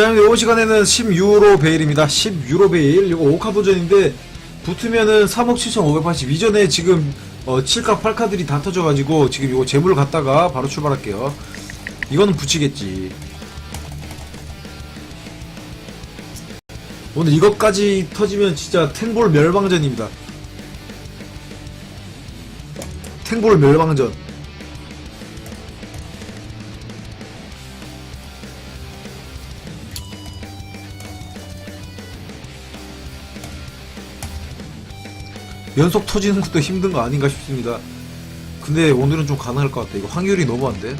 자, 이번 시간에는 10유로 베일입니다. 10유로 베일. 이거 5카 버전인데, 붙으면은 3억 7,580. 이전에 지금, 어, 7카, 8카들이 다 터져가지고, 지금 이거 재물 갖다가 바로 출발할게요. 이거는 붙이겠지. 오늘 이것까지 터지면 진짜 탱볼 멸망전입니다. 탱볼 멸망전. 연속 터지는 것도 힘든 거 아닌가 싶습니다. 근데 오늘은 좀 가능할 것 같아. 이거 확률이 너무 안 돼.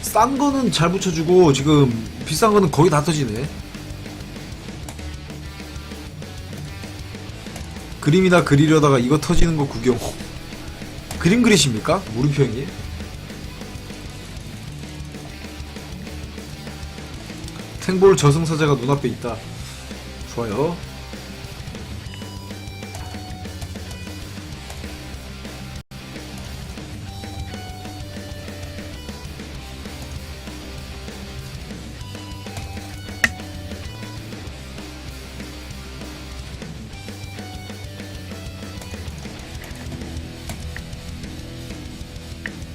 싼 거는 잘 붙여주고 지금 비싼 거는 거의 다 터지네. 그림이나 그리려다가 이거 터지는 거 구경. 그림 그리십니까? 무릎형이? 탱볼 저승사자가 눈앞에 있다. 좋아요.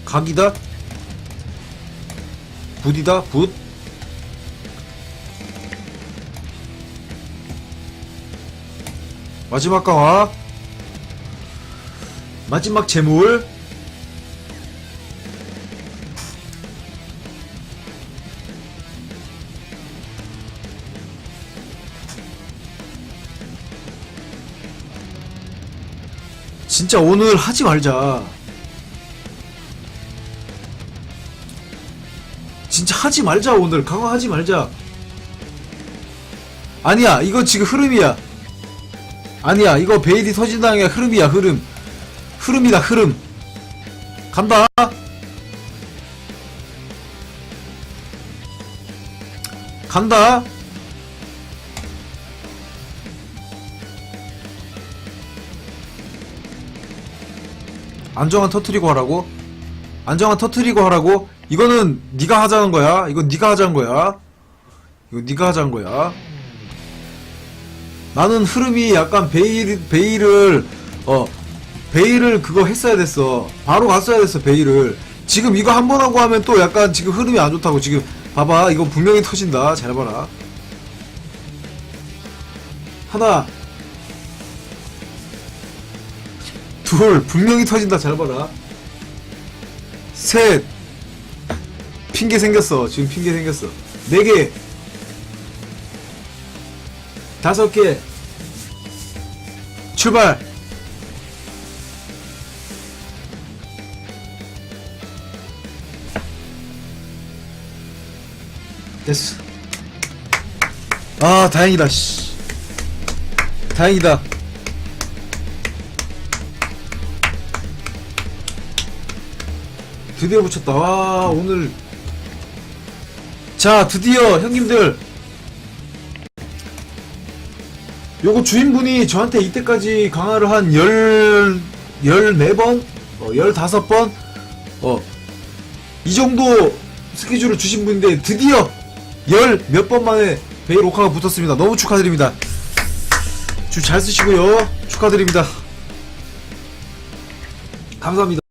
각이다? 붓이다? 붓? 마지막 강화 마지막 재물 진짜 오늘 하지 말자 진짜 하지 말자 오늘. 강화 하지 말자. 아니야 이거 지금 흐름이야. 아니야 이거 베일이 터진다는 게 흐름이야 흐름. 흐름이다 흐름. 간다. 간다. 안정환 터트리고 하라고 안정환 터트리고 하라고? 이거는 네가 하자는 거야. 이건 네가 하자는 거야. 이거 네가 하자는 거야. 나는 흐름이 약간 베일 베일을 어 베일을 그거 했어야 됐어. 바로 갔어야 됐어 베일을. 지금 이거 한 번 하고 하면 또 약간 지금 흐름이 안 좋다고. 지금 봐봐. 이거 분명히 터진다. 잘 봐라. 하나. 둘. 분명히 터진다. 잘 봐라 셋. 핑계 생겼어. 지금 핑계 생겼어. 네 개. 다섯 개. 출발. 됐어. 아 다행이다 씨. 다행이다 드디어 붙였다 와 오늘 자 드디어 형님들 요거 주인분이 저한테 이때까지 강화를 한 열, 열네 번? 어, 열다섯 번? 어, 이 정도 스케줄을 주신 분인데 드디어 열 몇 번 만에 베일 오카가 붙었습니다. 너무 축하드립니다. 줄 잘 쓰시고요. 축하드립니다. 감사합니다.